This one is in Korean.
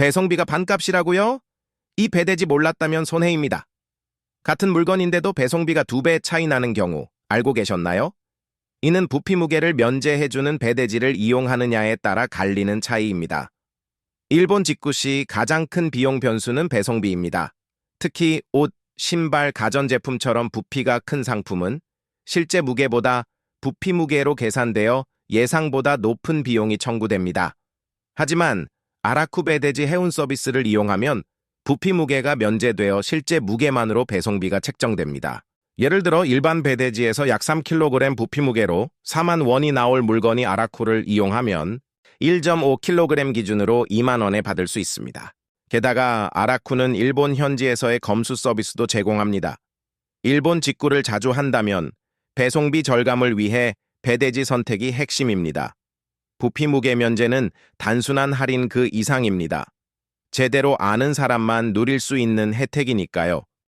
배송비가 반값이라고요? 이 배대지 몰랐다면 손해입니다. 같은 물건인데도 배송비가 두 배 차이 나는 경우 알고 계셨나요? 이는 부피 무게를 면제해주는 배대지를 이용하느냐에 따라 갈리는 차이입니다. 일본 직구 시 가장 큰 비용 변수는 배송비입니다. 특히 옷, 신발, 가전제품처럼 부피가 큰 상품은 실제 무게보다 부피 무게로 계산되어 예상보다 높은 비용이 청구됩니다. 하지만 아라쿠 배대지 해운 서비스를 이용하면 부피 무게가 면제되어 실제 무게만으로 배송비가 책정됩니다. 예를 들어 일반 배대지에서 약 3kg 부피 무게로 4만 원이 나올 물건이 아라쿠를 이용하면 1.5kg 기준으로 2만 원에 받을 수 있습니다. 게다가 아라쿠는 일본 현지에서의 검수 서비스도 제공합니다. 일본 직구를 자주 한다면 배송비 절감을 위해 배대지 선택이 핵심입니다. 부피 무게 면제는 단순한 할인 그 이상입니다. 제대로 아는 사람만 누릴 수 있는 혜택이니까요.